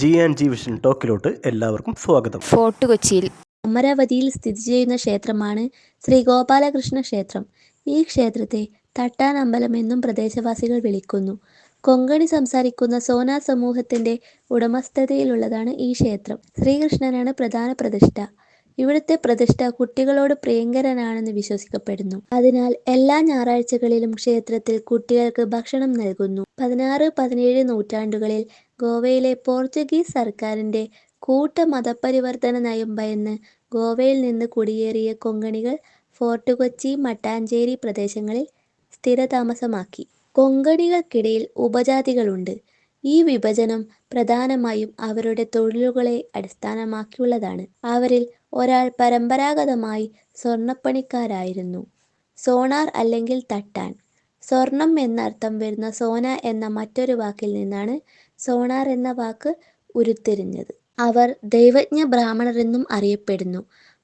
G and G vision ടോക്കിലോട്ട് എല്ലാവർക്കും സ്വാഗതം. ഫോർട്ട് കൊച്ചിയിൽ. അമരാവതിയിൽ സ്ഥിതി ചെയ്യുന്ന ക്ഷേത്രമാണ് ശ്രീ ഗോപാലകൃഷ്ണ ക്ഷേത്രം. ഈ ക്ഷേത്രത്തെ തട്ടാൻ അമ്പലം എന്നും പ്രദേശവാസികൾ വിളിക്കുന്നു. കൊങ്കണി സംസാരിക്കുന്ന സോനാ സമൂഹത്തിന്റെ ഉടമസ്ഥതയിലുള്ളതാണ് ഈ ക്ഷേത്രം. ശ്രീകൃഷ്ണനാണ് പ്രധാന പ്രതിഷ്ഠ. ഇവിടുത്തെ പ്രതിഷ്ഠ കുട്ടികളോട് പ്രിയങ്കരനാണെന്ന് വിശ്വസിക്കപ്പെടുന്നു. അതിനാൽ എല്ലാ ഞായറാഴ്ചകളിലും ക്ഷേത്രത്തിൽ കുട്ടികൾക്ക് ഭക്ഷണം നൽകുന്നു. പതിനാറ് പതിനേഴ് നൂറ്റാണ്ടുകളിൽ ഗോവയിലെ പോർച്ചുഗീസ് സർക്കാരിന്റെ കൂട്ട മതപരിവർത്തന നയം ഭയന്ന് ഗോവയിൽ നിന്ന് കുടിയേറിയ കൊങ്കണികൾ ഫോർട്ട് കൊച്ചി മട്ടാഞ്ചേരി പ്രദേശങ്ങളിൽ സ്ഥിരതാമസമാക്കി. കൊങ്കണികൾക്കിടയിൽ ഉപജാതികളുണ്ട്. ഈ വിഭജനം പ്രധാനമായും അവരുടെ തൊഴിലുകളെ അടിസ്ഥാനമാക്കിയുള്ളതാണ്. അവരിൽ ഒരാൾ പരമ്പരാഗതമായി സ്വർണപ്പണിക്കാരായിരുന്നു സോണാർ അല്ലെങ്കിൽ തട്ടാൻ. സ്വർണം എന്നർത്ഥം വരുന്ന സോന എന്ന മറ്റൊരു വാക്കിൽ നിന്നാണ് സോണാർ എന്ന വാക്ക് ഉരുത്തിരിഞ്ഞത്. അവർ ദൈവജ്ഞ ബ്രാഹ്മണരെന്നും അറിയപ്പെടുന്നു.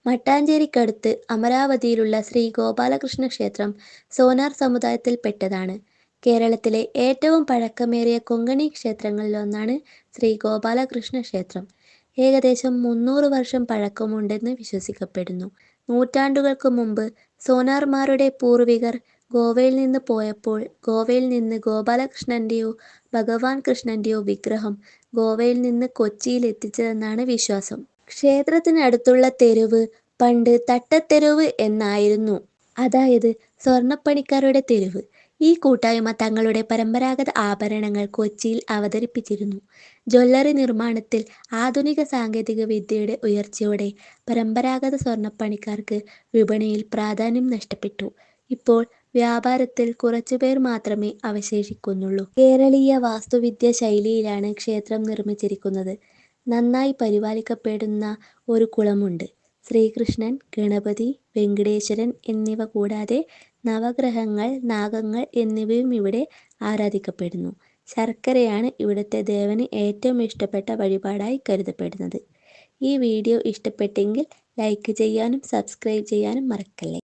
മട്ടാഞ്ചേരിക്കടുത്ത് അമരാവതിയിലുള്ള ശ്രീ ഗോപാലകൃഷ്ണ ക്ഷേത്രം സോനാർ സമുദായത്തിൽപ്പെട്ടതാണ് കേരളത്തിലെ ഏറ്റവും പഴക്കമേറിയ കൊങ്കണി ക്ഷേത്രങ്ങളിലൊന്നാണ് ശ്രീ ഗോപാലകൃഷ്ണ ക്ഷേത്രം. ഏകദേശം മുന്നൂറ് വർഷം പഴക്കമുണ്ടെന്ന് വിശ്വസിക്കപ്പെടുന്നു. നൂറ്റാണ്ടുകൾക്ക് മുമ്പ് സോനാർമാരുടെ പൂർവികർ ഗോവയിൽ നിന്ന് പോയപ്പോൾ ഗോവയിൽ നിന്ന് ഗോപാലകൃഷ്ണന്റെയോ ഭഗവാൻ കൃഷ്ണന്റെയോ വിഗ്രഹം ഗോവയിൽ നിന്ന് കൊച്ചിയിൽ എത്തിച്ചതെന്നാണ് വിശ്വാസം. ക്ഷേത്രത്തിനടുത്തുള്ള തെരുവ് പണ്ട് തട്ടത്തെരുവ് എന്നായിരുന്നു. അതായത് സ്വർണപ്പണിക്കാരുടെ തെരുവ്. ഈ കൂട്ടായ്മ തങ്ങളുടെ പരമ്പരാഗത ആഭരണങ്ങൾ കൊച്ചിയിൽ അവതരിപ്പിച്ചിരുന്നു. ജ്വല്ലറി നിർമ്മാണത്തിൽ ആധുനിക സാങ്കേതിക വിദ്യയുടെ ഉയർച്ചയോടെ പരമ്പരാഗത സ്വർണപ്പണിക്കാർക്ക് വിപണിയിൽ പ്രാധാന്യം നഷ്ടപ്പെട്ടു. ഇപ്പോൾ വ്യാപാരത്തിൽ കുറച്ചുപേർ മാത്രമേ അവശേഷിക്കുന്നുള്ളൂ. കേരളീയ വാസ്തുവിദ്യ ശൈലിയിലാണ് ക്ഷേത്രം നിർമ്മിച്ചിരിക്കുന്നത്. നന്നായി പരിപാലിക്കപ്പെടുന്ന ഒരു കുളമുണ്ട്. ശ്രീകൃഷ്ണൻ ഗണപതി വെങ്കടേശ്വരൻ എന്നിവ കൂടാതെ നവഗ്രഹങ്ങൾ നാഗങ്ങൾ എന്നിവയും ഇവിടെ ആരാധിക്കപ്പെടുന്നു. ശർക്കരയാണ് ഇവിടുത്തെ ദേവന് ഏറ്റവും ഇഷ്ടപ്പെട്ട വഴിപാടായി കരുതപ്പെടുന്നത്. ഈ വീഡിയോ ഇഷ്ടപ്പെട്ടെങ്കിൽ ലൈക്ക് ചെയ്യാനും സബ്സ്ക്രൈബ് ചെയ്യാനും മറക്കല്ലേ?